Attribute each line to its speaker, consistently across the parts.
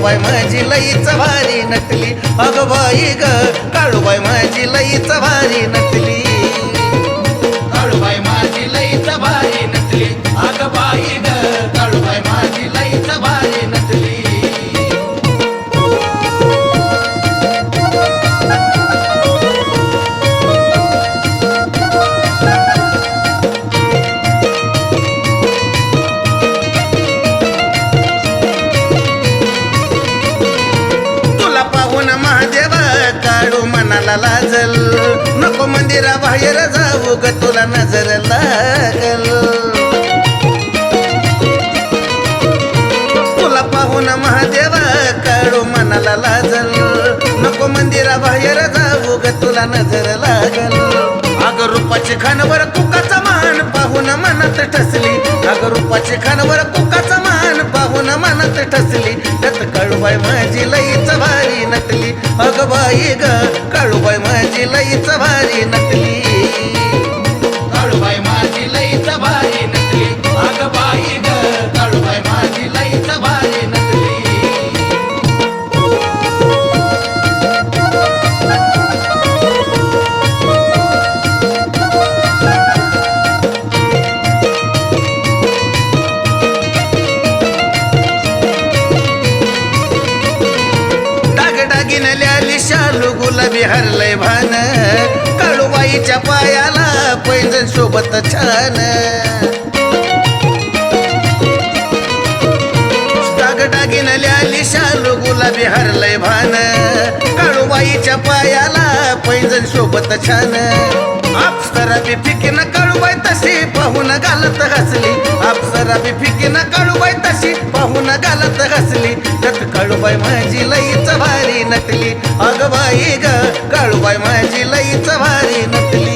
Speaker 1: काळूबाई माझी लईच भारी नटली अगबाई ग काळूबाई माझी लईच भारी नटली
Speaker 2: काळूबाई माझी लईच भारी नटली
Speaker 1: तुला महादेवा महादेव काळू मनाला लाजल. नको मंदिरा बाहेर जाऊ ग तुला नजर लागल. तुला पाहून महादेव काळू मनाला लाजल. नको मंदिरा बाहेर जाऊ ग तुला नजर लागल. अग रूपाची खानवर कुकाचा मान पाहून मनात ठसली. अग रूपाची खानवर कुकाचा मान पाहून मनात ठसली. त्यात काळूबाई माझी लई भारी नटली. अग बाई ग काळूबाई माझी लईच भारी नटली. शालू हरलय भान. काळूबाईच्या पायाला पैंजण सोबत छान. डाग डागिन ल्याली शालू गुलाबी हरलय भान. काळूबाईच्या पायाला पैंजण सोबत छान. आपसरा बी फिकीन काळूबाई तशी पाहून घालत हसली. आपसरा बी फिकीन काळूबाई तशी पाहून घालत हसली. त्यात काळूबाई माझी लई नटली. अगबाई ग काळूबाई माझी लईच भारी नटली.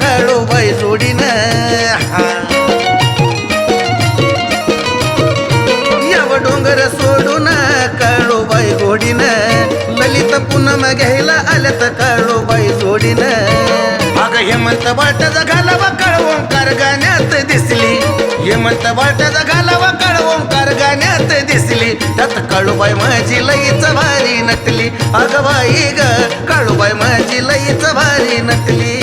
Speaker 1: काळू बाई जोडीन याव डोंगर सोडून काळू बाई गोडीन ललित पुन्हा घ्यायला आल्यात काळू बाई जोडीन अग हेमंत बाटाचा घालावा काळ ओंकार गाण्यात दिसली हेमंत बाटाचा घालावा काळ ओंकार गाण्यात दिसली त्यात काळूबाई माझी लईच भारी नटली अग बाई ग काळूबाई माझी लईच भारी नटली